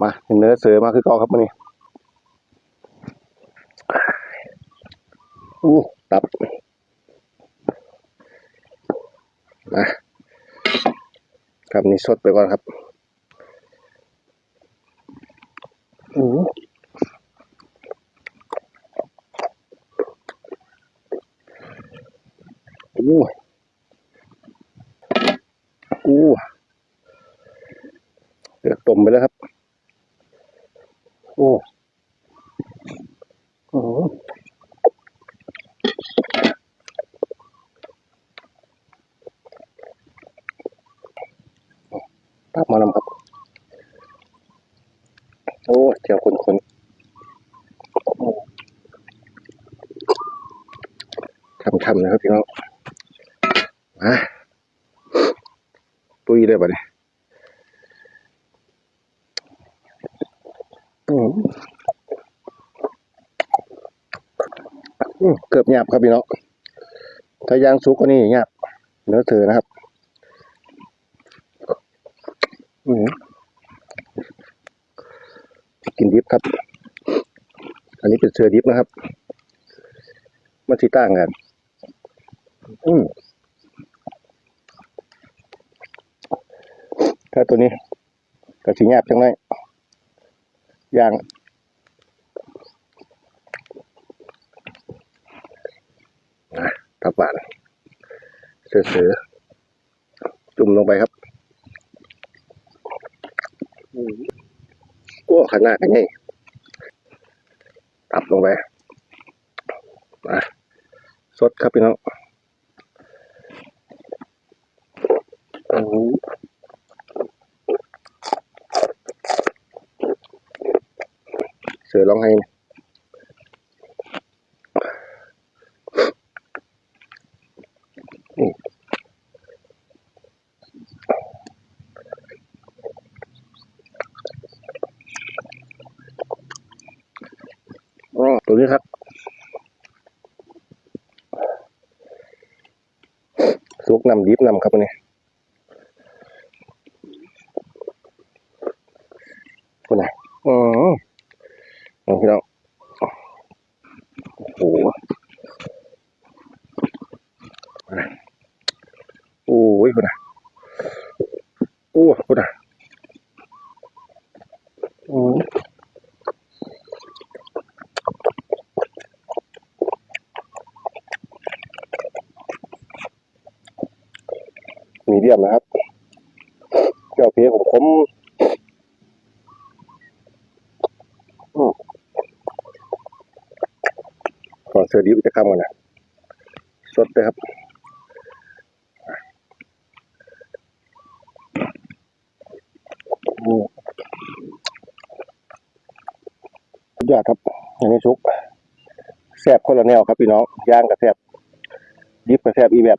มาเห็นเนื้อเสือมาคือเก่าครับมื้อนี้อู้ตับมาครับนี่สดไปก่อนครับอู้อู้อู้เดือดต้มไปแล้วครับ โอ้โหตับมานำครับ โอ้เจียวคนๆทำๆนะครับพี่น้องมาตุยได้ปะเนี่ยอืม อืม เกือบหยาบครับพี่น้องถ้ายางสุกก็นี่หยาบเนื้อเธอนะครับอืมกินดิบครับ อันนี้เป็นเสือดิบนะครับมันสีต่างกัน อืมถ้าตัวนี้ก็สีหยาบจังเลย อย่างตับหวานเสือๆจุ่มลงไปครับอืมโอ้ขนาดกันไงตับลงไปมาสดครับพี่น้องอืม เสือร้องไห้นะอ๋อตัวนี้ครับสุกนำดิบนำครับอันนี้คุณไหนอืมเอาพี่น้องโอ้โหโอ้ยคุณนะโอ้คุณนะอืมมีเดียมนะครับเจ้าเพียผมผมอืมขอ เสือดิบจะคำก่อนนะสดเลยครับอืมสุดยอดครับอย่างนี้ชุกแซบคนละแนวครับพี่น้องย่างกับแซบดิบกับแซบอีแบบ